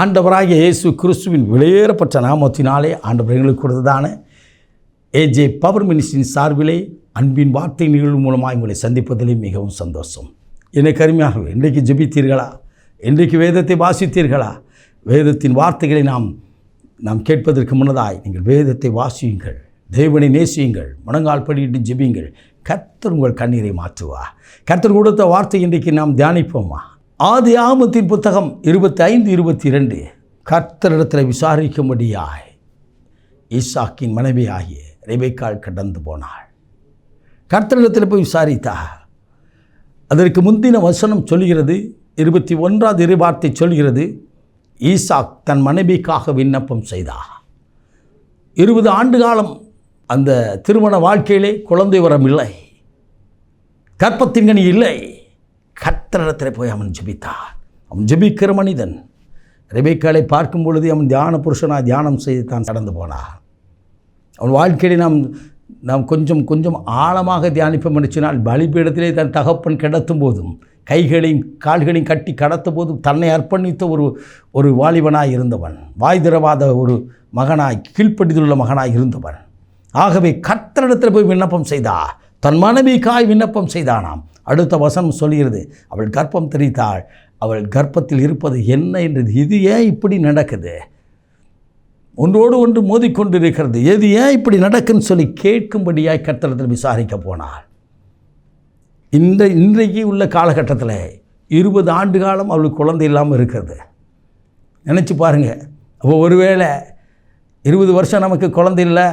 ஆண்டவராகிய இயேசு கிறிஸ்துவின் வெளியேறப்பட்ட நாமத்தினாலே ஆண்டவர் எங்களுக்கு கொடுத்ததான ஏஜே பவர் மினிஸ்டின் சார்பிலே அன்பின் வார்த்தை நிகழ்வு மூலமாக உங்களை சந்திப்பதிலே மிகவும் சந்தோஷம். என்னை கருமையாக இன்றைக்கு ஜெபித்தீர்களா? இன்றைக்கு வேதத்தை வாசித்தீர்களா? வேதத்தின் வார்த்தைகளை நாம் நாம் கேட்பதற்கு முன்னதாய் நீங்கள் வேதத்தை வாசியுங்கள் தேவனை நேசியுங்கள் முழங்கால் படியிட்டு ஜெபியுங்கள். கர்த்தர் உங்கள் கண்ணீரை மாற்றுவா கர்த்தர் கொடுத்த வார்த்தை இன்றைக்கு நாம் தியானிப்போமா? ஆதி ஆமத்தின் புத்தகம் இருபத்தி ஐந்து இருபத்தி இரண்டு கர்த்தரிடத்தில் விசாரிக்கும்படியாய் ஈசாக்கின் மனைவி ஆகிய ரெபைக்கால் கடந்து போனாள். கர்த்தரிடத்தில் போய் விசாரித்தா அதற்கு முந்தின வசனம் சொல்கிறது இருபத்தி ஒன்றாவது இருவார்த்தை சொல்கிறது ஈசாக் தன் மனைவிக்காக விண்ணப்பம் செய்தா. இருபது ஆண்டு காலம் அந்த திருமண வாழ்க்கையிலே குழந்தை வரம் இல்லை. கற்பத்தின்கனி இல்லை. கர்த்தரிடத்தில் போய் அவன் ஜபித்தான் அவன் ஜெபிக்கிற மனிதன். ரெபேக்காளை பார்க்கும் பொழுது அவன் தியான புருஷனாக தியானம் செய்து தான் கடந்து போனான். அவன் வாழ்க்கையில் நாம் நாம் கொஞ்சம் கொஞ்சம் ஆழமாக தியானிப்போம் நினச்சினால் பலிபீடத்திலே தன் தகப்பன் கிடத்தும் போதும் கைகளையும் கால்களையும் கட்டி கடத்த போதும் தன்னை அர்ப்பணித்த ஒரு ஒரு வாலிபனாய் இருந்தவன் வாய் திரவாத ஒரு மகனாய் கீழ்ப்படிந்துள்ள மகனாய் இருந்தவன். ஆகவே கத்தரிடத்தில் போய் விண்ணப்பம் செய்தா தன் மனைவிக்காய் விண்ணப்பம் செய்தானாம். அடுத்த வசனம் சொல்கிறது அவள் கர்ப்பம் தெரித்தாள். அவள் கர்ப்பத்தில் இருப்பது என்ன என்றது இது ஏன் இப்படி நடக்குது. ஒன்றோடு ஒன்று மோதிக்கொண்டு இருக்கிறது எது ஏன் இப்படி நடக்குன்னு சொல்லி கேட்கும்படியாய் கர்த்தரத்தில் விசாரிக்க போனாள். இந்த இன்றைக்கு உள்ள காலகட்டத்தில் இருபது ஆண்டு காலம் அவளுக்கு குழந்தை இல்லாமல் இருக்கிறது. நினச்சி பாருங்கள் அப்போ ஒருவேளை இருபது வருஷம் நமக்கு குழந்தை இல்லை.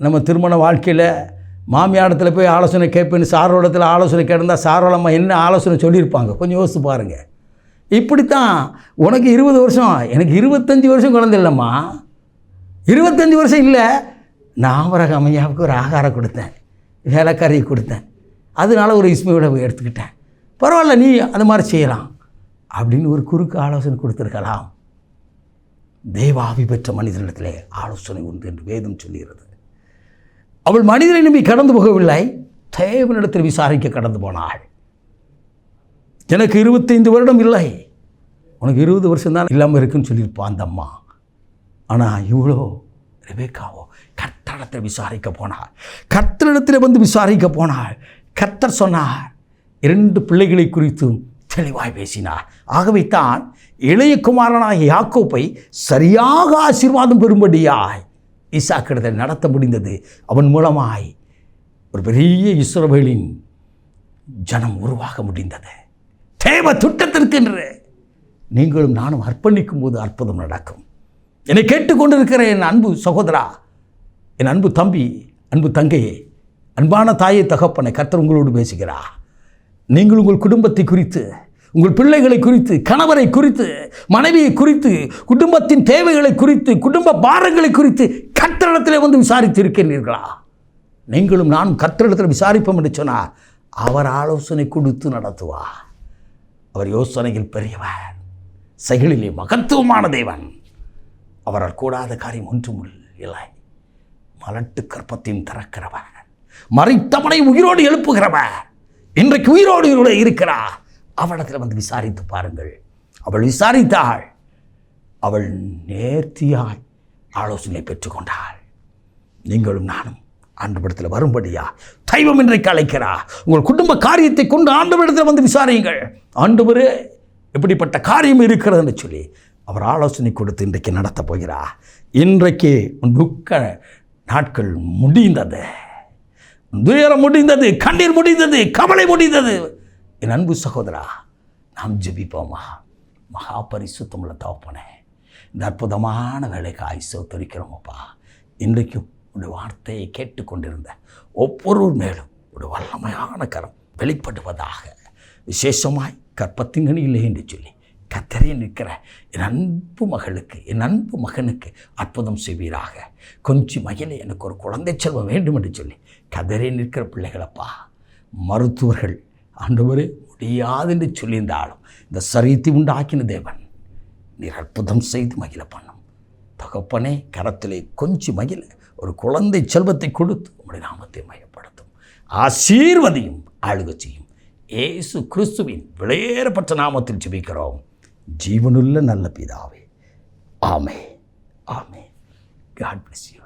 நம்ம திருமண வாழ்க்கையில் மாமியாரத்தில் போய் ஆலோசனை கேட்பேன்னு சாரோடத்தில் ஆலோசனை கேட்டிருந்தால் சாரோளம்மா என்ன ஆலோசனை சொல்லியிருப்பாங்க? கொஞ்சம் யோசித்து பாருங்கள் இப்படித்தான் உனக்கு இருபது வருஷம் எனக்கு இருபத்தஞ்சி வருஷம் குழந்தை இல்லைம்மா. இருபத்தஞ்சி வருஷம் இல்லை. நான் ஒரு அம்மையாவுக்கு ஒரு ஆகாரம் கொடுத்தேன் வேலைக்காரியை கொடுத்தேன். அதனால ஒரு இஸ்மையோட எடுத்துக்கிட்டேன். பரவாயில்ல நீ அந்த மாதிரி செய்யலாம். அப்படின்னு ஒரு குறுக்கு ஆலோசனை கொடுத்துருக்கலாம். தேவாவி பெற்ற மனிதனிடத்திலே ஆலோசனை உண்டு என்று வேதம் சொல்கிறது அவள் மனிதனை நம்பி கடந்து போகவில்லை. தேவனிடத்தில் விசாரிக்க கடந்து போனாள். எனக்கு இருபத்தைந்து வருடம் இல்லை. உனக்கு இருபது வருஷம் தான் இல்லாமல் இருக்குன்னு சொல்லியிருப்பான் அந்த அம்மா. ஆனால் இவ்வளோ ரெபேக்காவோ கர்த்தரிடத்தில் விசாரிக்க போனாள். கர்த்தரிடத்தில் வந்து விசாரிக்க போனாள். கர்த்தர் சொன்னார் இரண்டு பிள்ளைகளை குறித்தும் தெளிவாய் பேசினார். ஆகவே தான் இளைய குமாரனாகிய யாக்கோப்பை சரியாக ஆசீர்வாதம் பெறும்படியாய் ஈசாக்கிடத்தை நடத்த முடிந்தது. அவன் மூலமாய் ஒரு பெரிய இஸ்ரோவேலின் ஜனம் உருவாக முடிந்தது. தேவ திட்டத்திற்கு நீங்களும் நானும் அர்ப்பணிக்கும் போது அற்புதம் நடக்கும். என்னை கேட்டுக்கொண்டிருக்கிற என் அன்பு சகோதரா என் அன்பு தம்பி அன்பு தங்கையே அன்பான தாயை தகப்பனை கர்த்தர் உங்களோடு பேசுகிறா நீங்கள் உங்கள் குடும்பத்தை குறித்து உங்கள் பிள்ளைகளை குறித்து கணவரை குறித்து மனைவியை குறித்து குடும்பத்தின் தேவைகளை குறித்து குடும்ப பாரங்களை குறித்து கர்த்தரிடத்திலே வந்து விசாரித்து இருக்கிறீர்களா நீங்களும் நானும் கர்த்தரிடத்தில் விசாரிப்போம் என்று சொன்னால் அவர் ஆலோசனை கொடுத்து நடத்துவார். அவர் யோசனையில் பெரியவர் செயலிலே மகத்துவமான தேவன். அவரால் கூடாத காரியம் ஒன்றும் இல்லை. மலட்டு கற்பத்தையும் திறக்கிறவர். மறைத்தவனை உயிரோடு எழுப்புகிறவர். இன்றைக்கு உயிரோடு இருக்கிறார். அவளிடத்தில் வந்து விசாரித்து பாருங்கள். அவள் விசாரித்தாள். அவள் நேர்த்தியாய் ஆலோசனை பெற்றுக்கொண்டாள் நீங்களும் நானும் ஆண்டவரிடத்தில் வரும்படியா தெய்வம் இன்றைக்கு அழைக்கிறா. உங்கள் குடும்ப காரியத்தை கொண்டு ஆண்டவரிடத்தில் வந்து விசாரியுங்கள். ஆண்டவர் எப்படிப்பட்ட காரியம் இருக்கிறதுன்னு சொல்லி அவர் ஆலோசனை கொடுத்து இன்றைக்கு நடத்தப் போகிறா. இன்றைக்கு உன் துக்க நாட்கள் முடிந்தது. துயரம் முடிந்தது கண்ணீர் முடிந்தது கவலை முடிந்தது. என் அன்பு சகோதரா நாம் ஜெபிப்போமா மகா. பரிசுத்தமுள்ள தவப்பனே இந்த அற்புதமான வேலைக்கு ஆயுசோ தொழிக்கிறோமப்பா இன்றைக்கும் உடைய வார்த்தையை கேட்டுக்கொண்டிருந்த ஒவ்வொருவர் மேலும் ஒரு வல்லமையான கரம் வெளிப்படுவதாக விசேஷமாய் கற்பத்திங்கனி இல்லை என்று சொல்லி கத்தரே நிற்கிற என் அன்பு மகளுக்கு என் அன்பு மகனுக்கு அற்புதம் செய்வீராக. கொஞ்சம் மகிழ எனக்கு ஒரு குழந்தை செல்வம் வேண்டும் என்று சொல்லி கதறே நிற்கிற பிள்ளைகளப்பா மருத்துவர்கள் ஆண்டவரே முடியாது என்று சொல்லியிருந்தாலும் இந்த சரீத்தை உண்டாக்கின தேவன் நீர் அற்புதம் செய்து மகிழ பண்ணும். தகப்பனே கரத்திலே கொஞ்சம் மகிழ ஒரு குழந்தை செல்வத்தை கொடுத்து உங்களுடைய நாமத்தை மையப்படுத்தும் ஆசீர்வதியும் ஆளுக செய்யும். ஏசு கிறிஸ்துவின் விளையேறப்பட்ட நாமத்தில் ஜெபிக்கிறோம். ஜீவனுள்ள நல்ல பிதாவே. ஆமே ஆமே காட் பிளஸ் யூ